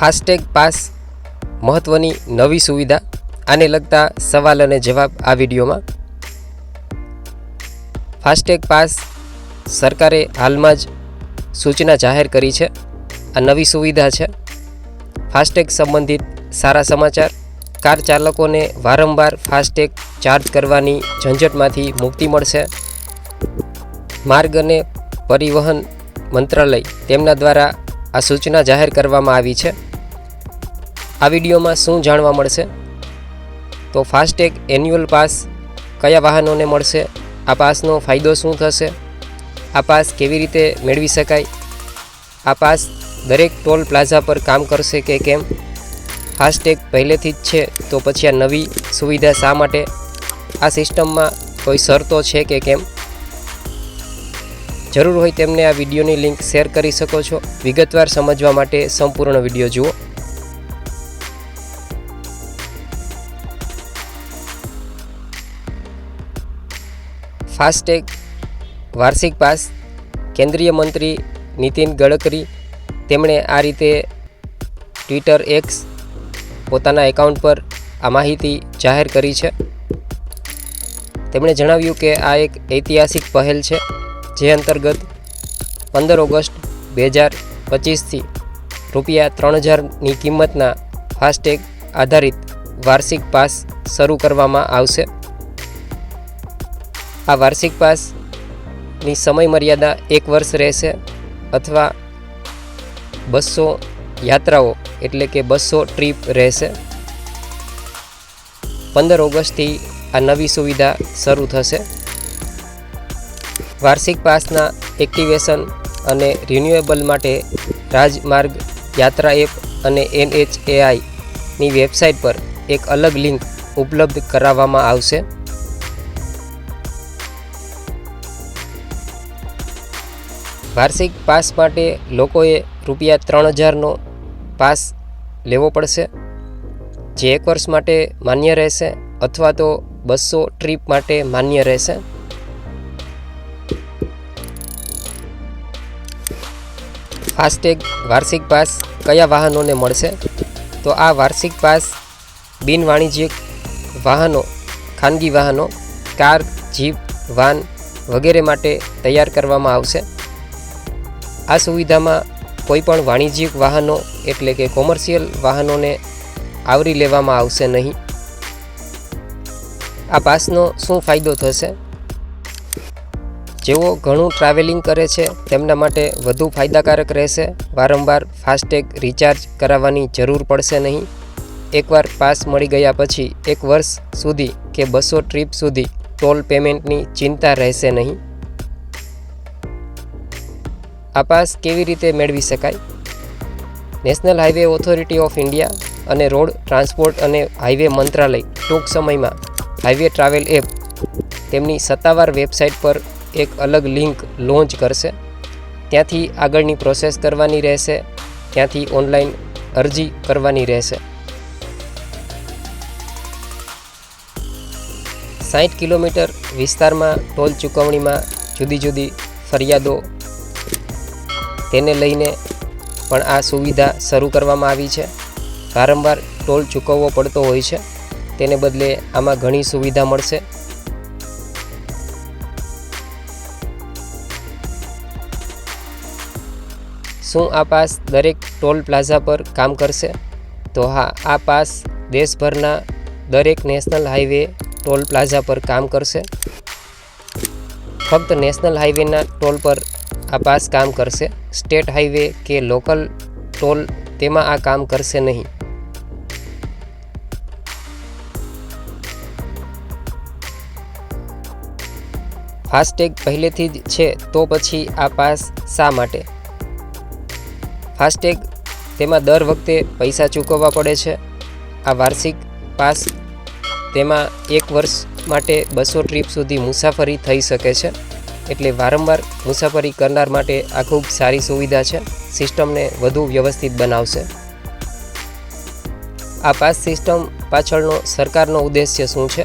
FASTag pass મહત્ત્વની નવી સુવિધા આને લગતા સવાલ અને જવાબ આ વિડીયોમાં. ફાસ્ટેગ પાસ સરકારે હાલમાં જ સૂચના જાહેર કરી છે. આ નવી સુવિધા છે. ફાસ્ટેગ સંબંધિત સારા સમાચાર. કાર ચાલકોને વારંવાર ફાસ્ટેગ ચાર્જ કરવાની ઝંઝટમાંથી મુક્તિ મળશે. માર્ગ અને પરિવહન મંત્રાલય તેમના દ્વારા આ સૂચના જાહેર કરવામાં આવી છે. આ વિડીયોમાં શું જાણવા મળશે? તો ફાસ્ટેગ એન્યુઅલ પાસ કયા વાહનોને મળશે? આ પાસનો ફાયદો શું થશે? આ પાસ કેવી રીતે મેળવી શકાય? આ પાસ દરેક ટોલ પ્લાઝા પર કામ કરશે કે કેમ? ફાસ્ટેગ પહેલેથી જ છે, તો પછી આ નવી સુવિધા શા માટે? આ સિસ્ટમમાં કોઈ શરતો છે કે કેમ? જરૂર હોય તેમને આ વિડીયોની લિંક શેર કરી શકો છો. વિગતવાર સમજવા માટે સંપૂર્ણ વીડિયો જુઓ. ફાસ્ટેગ, વાર્ષિક પાસ, કેન્દ્રીય મંત્રી નીતિન ગડકરી, તેમણે આ રીતે ટ્વિટર એક્સ પોતાના એકાઉન્ટ પર આ માહિતી જાહેર કરી છે. તેમણે જણાવ્યું કે આ એક ઐતિહાસિક પહેલ છે, જે અંતર્ગત પંદર ઓગસ્ટ બે હજાર પચીસથી રૂપિયા ત્રણ હજારની કિંમતના ફાસ્ટેગ આધારિત વાર્ષિક પાસ શરૂ કરવામાં આવશે. આ વાર્ષિક પાસની સમય મર્યાદા એક વર્ષ રહેશે અથવા બસો યાત્રાઓ એટલે કે બસો ટ્રીપ રહેશે. પંદર ઓગસ્ટથી આ નવી સુવિધા શરૂ થશે. વાર્ષિક પાસના એક્ટિવેશન અને રિન્યુએબલ માટે રાજમાર્ગ, યાત્રા એપ અને એનએચએઆઈની વેબસાઇટ પર એક અલગ લિંક ઉપલબ્ધ કરાવવામાં આવશે. વાર્ષિક પાસ માટે લોકોએ રૂપિયા ત્રણ હજારનો પાસ લેવો પડશે, જે એક વર્ષ માટે માન્ય રહેશે અથવા તો બસો ટ્રીપ માટે માન્ય રહેશે? ફાસ્ટેગ વાર્ષિક પાસ કયા વાહનોને મળશે? તો આ વાર્ષિક પાસ બિન વાણિજ્યિક વાહનો, ખાનગી વાહનો, કાર, જીપ, વાન વગેરે માટે તૈયાર કરવામાં આવશે. આ સુવિધામાં કોઈપણ વાણિજ્યિક વાહનો એટલે કે કોમર્શિયલ વાહનોને આવરી લેવામાં આવશે નહીં. આ પાસનો શું ફાયદો થશે? જેઓ ઘણું ટ્રાવેલિંગ કરે છે, તેમના માટે વધુ ફાયદાકારક રહેશે. વારંવાર ફાસ્ટેગ રિચાર્જ કરાવવાની જરૂર પડશે નહીં. એકવાર પાસ મળી ગયા પછી એક વર્ષ સુધી કે બસો ટ્રીપ સુધી ટોલ પેમેન્ટની ચિંતા રહેશે નહીં. આ પાસ કેવી રીતે મેળવી શકાય? National highway authority of India અને રોડ ટ્રાન્સપોર્ટ અને હાઈવે મંત્રાલય ટૂંક સમયમાં હાઈવે ટ્રાવેલ એપ તેમની સત્તાવાર વેબસાઇટ પર એક અલગ લિંક લોન્ચ કરશે. ત્યાંથી આગળની પ્રોસેસ કરવાની રહેશે. ત્યાંથી ઓનલાઈન અરજી કરવાની રહેશે. સાઠ કિલોમીટર વિસ્તારમાં ટોલ ચૂકવણીમાં જુદી જુદી ફરિયાદો તેને લઈને પણ આ સુવિધા શરૂ કરવામાં આવી છે. વારંવાર ટોલ ચૂકવવો પડતો હોય છે. તેને બદલે આમાં ઘણી સુવિધા મળશે. શું આ પાસ દરેક ટોલ પ્લાઝા પર કામ કરશે? તો હા, આ પાસ દેશભરના દરેક નેશનલ હાઈવે ટોલ પ્લાઝા પર કામ કરશે. ફક્ત નેશનલ હાઈવેના ટોલ પર આ પાસ કામ કરશે. સ્ટેટ હાઈવે કે લોકલ ટોલ, તેમાં આ કામ કરશે નહીં. ફાસ્ટેગ પહેલેથી જ છે, તો પછી આ પાસ શા માટે? ફાસ્ટેગ તેમાં દર વખતે પૈસા ચૂકવવા પડે છે. આ વાર્ષિક પાસ તેમાં એક વર્ષ માટે બસો ટ્રીપ સુધી મુસાફરી થઈ શકે છે. એટલે વારંવાર મુસાફરી કરનાર માટે આ ખૂબ સારી સુવિધા છે. સિસ્ટમને વધુ વ્યવસ્થિત બનાવશે. આ પાસ સિસ્ટમ પાછળનો સરકારનો ઉદ્દેશ્ય શું છે?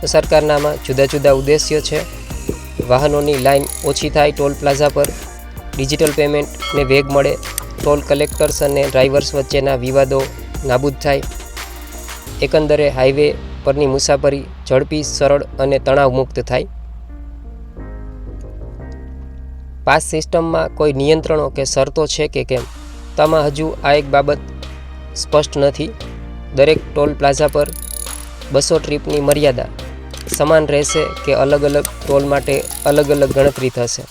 તો સરકારનામાં જુદા જુદા ઉદ્દેશ્ય છે. વાહનોની લાઈન ઓછી થાય ટોલ પ્લાઝા પર. ડિજિટલ પેમેન્ટને વેગ મળે. ટોલ કલેક્ટર્સ અને ડ્રાઈવર્સ વચ્ચેના વિવાદો નાબૂદ થાય. એકંદરે હાઈવે પરની મુસાફરી ઝડપી, સરળ અને તણાવમુક્ત થાય. પાસ સિસ્ટમમાં કોઈ નિયંત્રણો કે શરતો છે કે કેમ? તમા હજુ આ એક બાબત સ્પષ્ટ નથી. દરેક ટોલ પ્લાઝા પર બસો ટ્રીપની મર્યાદા સમાન રહેશે કે અલગ અલગ ટોલ માટે અલગ અલગ ગણતરી થશે?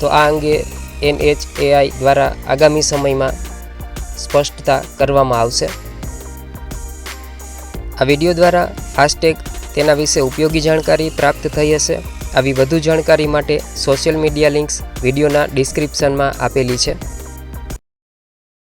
તો આ અંગે એનએચએઆઈ દ્વારા આગામી સમયમાં સ્પષ્ટતા કરવામાં આવશે. આ વીડિયો દ્વારા ફાસ્ટેગ તેના વિશે ઉપયોગી જાણકારી પ્રાપ્ત થઈ હશે. આવી વધુ જાણકારી માટે સોશિયલ મીડિયા લિંક્સ વિડીયોના ડિસ્ક્રિપ્શનમાં આપેલી છે.